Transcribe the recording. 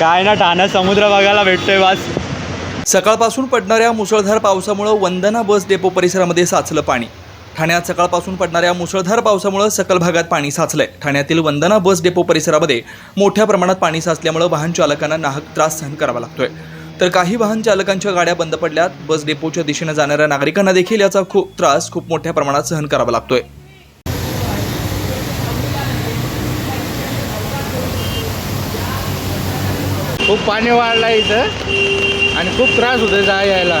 काय ना ठाण्यात समुद्र बघायला भेटतोय बस. सकाळपासून पडणाऱ्या मुसळधार पावसामुळं वंदना बस डेपो परिसरामध्ये साचलं पाणी. ठाण्यात सकाळपासून पडणाऱ्या मुसळधार पावसामुळं सकल भागात पाणी साचलंय. ठाण्यातील वंदना बस डेपो परिसरामध्ये मोठ्या प्रमाणात पाणी साचल्यामुळं वाहन चालकांना नाहक त्रास सहन करावा लागतोय. तर काही वाहन चालकांच्या गाड्या बंद पडल्यात. बस डेपोच्या दिशेनं जाणाऱ्या नागरिकांना देखील याचा खूप त्रास खूप मोठ्या प्रमाणात सहन करावा लागतोय. खूप पाणी वाढलं इथं. आणि खूप त्रास होतो जा यायला